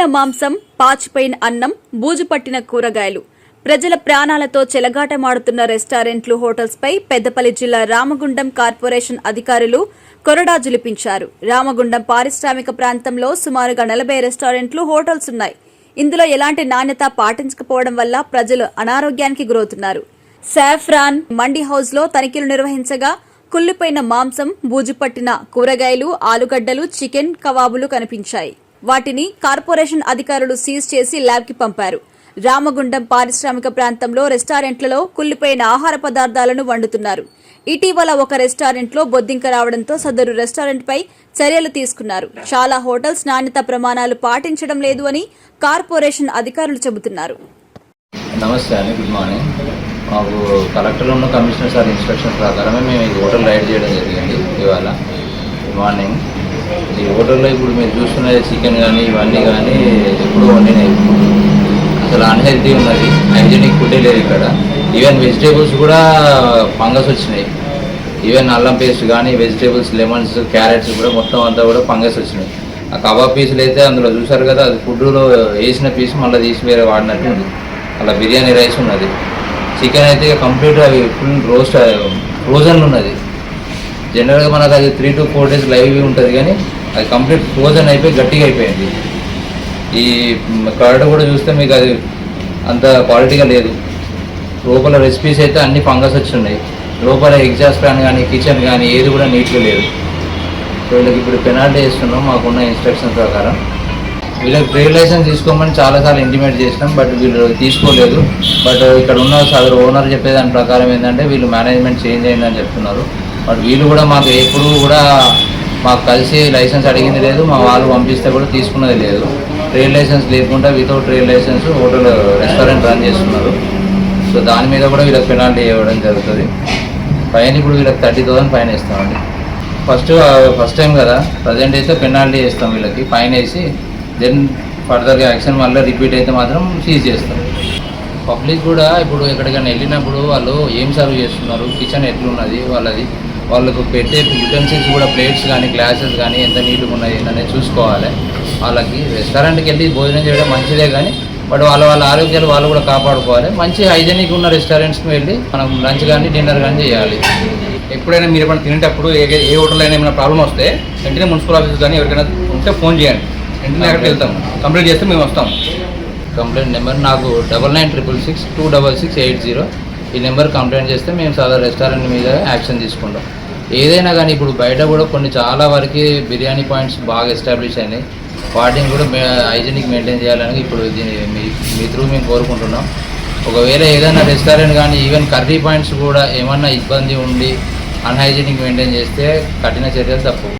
కుళ్ళిన మాంసం పాచిపోయిన అన్నం బూజు పట్టిన కూరగాయలు. ప్రజల ప్రాణాలతో చెలగాటమాడుతున్న రెస్టారెంట్లు హోటల్స్పై పెద్దపల్లి జిల్లా రామగుండం కార్పొరేషన్ అధికారులు కొరడా జులిపించారు. రామగుండం పారిశ్రామిక ప్రాంతంలో సుమారుగా నలభై రెస్టారెంట్లు హోటల్స్ ఉన్నాయి. ఇందులో ఎలాంటి నాణ్యత పాటించకపోవడం వల్ల ప్రజలు అనారోగ్యానికి గురవుతున్నారు. సాఫ్రాన్ మండి హౌస్లో తనిఖీలు నిర్వహించగా కుళ్ళిపోయిన మాంసం బూజుపట్టిన కూరగాయలు ఆలుగడ్డలు చికెన్ కబాబులు కనిపించాయి. వాటిని కార్పొరేషన్ అధికారులు సీజ్ చేసి ల్యాబ్కి పంపారు. రామగుండం పారిశ్రామిక ప్రాంతంలో రెస్టారెంట్లలో కుళ్ళిపోయిన ఆహార పదార్థాలను వండుతున్నారు. ఇటీవల ఒక రెస్టారెంట్లో బొద్దింక రావడంతో సదరు రెస్టారెంట్పై చర్యలు తీసుకున్నారు. చాలా హోటల్స్ నాణ్యత ప్రమాణాలు పాటించడం లేదు అని కార్పొరేషన్ అధికారులు చెబుతున్నారు. నమస్తే అండి గుడ్ మార్నింగ్. మాకు కలెక్టర్ ఉన్న కమిషనర్ సార్ ఇన్స్ట్రక్షన్ ప్రకారమే మేము ఈ హోటల్ రైడ్ చేయడం జరిగింది ఇవాళ. Good morning. ఈ హోటల్లో ఇప్పుడు మీరు చూస్తున్నది చికెన్ కానీ ఇవన్నీ కానీ ఎప్పుడూ వండినాయి అసలు అన్హెల్తీ ఉన్నది. హైజీనిక్ ఫుడ్ లేదు ఇక్కడ. ఈవెన్ వెజిటేబుల్స్ కూడా ఫంగస్ వచ్చినాయి. ఈవెన్ అల్లం పేస్ట్ కానీ వెజిటేబుల్స్ లెమన్స్ క్యారెట్స్ కూడా మొత్తం అంతా కూడా ఫంగస్ వచ్చినాయి. ఆ కబాబ్ పీసులు అయితే అందులో చూసారు కదా అది ఫుడ్లో వేసిన పీస్ మళ్ళీ తీసి వేరే వాడినట్టు ఉంది. అలా బిర్యానీ రైస్ ఉన్నది. చికెన్ అయితే కంప్లీట్ అవి ఫుల్ రోస్ట్ ఫ్రోజన్ ఉన్నది. జనరల్గా మనకు అది three to four days live ఉంటుంది కానీ అది కంప్లీట్ ఫ్రోజన్ అయిపోయి గట్టిగా అయిపోయింది. ఈ కర్డ్ కూడా చూస్తే మీకు అది అంత క్వాలిటీగా లేదు. లోపల రెసిపీస్ అయితే అన్ని ఫంగస్ వచ్చి ఉన్నాయి. లోపల ఎగ్జాస్ట్ ఫ్యాన్ కానీ కిచెన్ కానీ ఏది కూడా నీట్గా లేదు. సో వీళ్ళకి ఇప్పుడు పెనాల్టీ వేస్తున్నాం మాకున్న ఇన్స్ట్రక్షన్ ప్రకారం. వీళ్ళకి ట్రేడ్ లైసెన్స్ తీసుకోమని చాలాసార్లు ఇంటిమేట్ చేసినాం బట్ వీళ్ళు తీసుకోలేదు. బట్ ఇక్కడ ఉన్న సదరు ఓనర్ చెప్పే దాని ప్రకారం ఏంటంటే వీళ్ళు మేనేజ్మెంట్ చేంజ్ అయిందని చెప్తున్నారు. బట్ వీళ్ళు కూడా మాకు ఎప్పుడు కూడా మాకు కలిసి లైసెన్స్ అడిగింది లేదు మా వాళ్ళు పంపిస్తే కూడా తీసుకున్నది లేదు. ట్రేడ్ లైసెన్స్ లేకుండా without trade licence hotel restaurant run చేస్తున్నారు. సో దాని మీద కూడా వీళ్ళకి పెనాల్టీ ఇవ్వడం జరుగుతుంది. ఫైన్ ఇప్పుడు వీళ్ళకి థర్టీ థౌసండ్ ఫైన్ వేస్తామండి. ఫస్ట్ ఫస్ట్ టైం కదా ప్రజెంట్ అయితే పెనాల్టీ వేస్తాం వీళ్ళకి ఫైన్ వేసి దెన్ ఫర్దర్గా యాక్షన్ మళ్ళీ రిపీట్ అయితే మాత్రం సీజ్ చేస్తాం. పబ్లిక్ కూడా ఇప్పుడు ఎక్కడికైనా వెళ్ళినప్పుడు వాళ్ళు ఏం సర్వ్ చేస్తున్నారు? కిచెన్ ఎట్లున్నది? వాళ్ళది వాళ్ళకు పెట్టే యుటెన్సిల్స్ కూడా ప్లేట్స్ కానీ గ్లాసెస్ కానీ ఎంత నీట్గా ఉన్నాయి అనేది చూసుకోవాలి. వాళ్ళకి రెస్టారెంట్కి వెళ్ళి భోజనం చేయడం మంచిదే కానీ బట్ వాళ్ళ వాళ్ళ ఆరోగ్యాలు వాళ్ళు కూడా కాపాడుకోవాలి. మంచి హైజెనిక్ ఉన్న రెస్టారెంట్స్కి వెళ్ళి మనం లంచ్ కానీ డిన్నర్ కానీ చేయాలి. ఎప్పుడైనా మీరు ఏమైనా తినేటప్పుడు ఏ ఏ హోటల్లో అయినా ఏమైనా ప్రాబ్లం వస్తే వెంటనే మున్సిపల్ ఆఫీస్ కానీ ఎవరికైనా ఉంటే ఫోన్ చేయండి. వెంటనే అక్కడికి వెళ్తాం. కంప్లీట్ చేస్తే మేము వస్తాం. కంప్లైంట్ నెంబర్ నాకు double nine triple six two double six eight zero ఈ నెంబర్ కంప్లైంట్ చేస్తే మేము సాధారణ రెస్టారెంట్ మీద యాక్షన్ తీసుకుంటాం. ఏదైనా కానీ ఇప్పుడు బయట కూడా కొన్ని చాలా వరకు బిర్యానీ పాయింట్స్ బాగా ఎస్టాబ్లిష్ అయినాయి. వాటిని కూడా హైజీనిక్ మెయింటైన్ చేయాలని ఇప్పుడు దీని మీ మీ త్రూ మేము కోరుకుంటున్నాం. ఒకవేళ ఏదైనా రెస్టారెంట్ కానీ ఈవెన్ కర్రీ పాయింట్స్ కూడా ఏమన్నా ఇబ్బంది ఉండి అన్హైజీనిక్ మెయింటైన్ చేస్తే కఠిన చర్యలు తప్పు.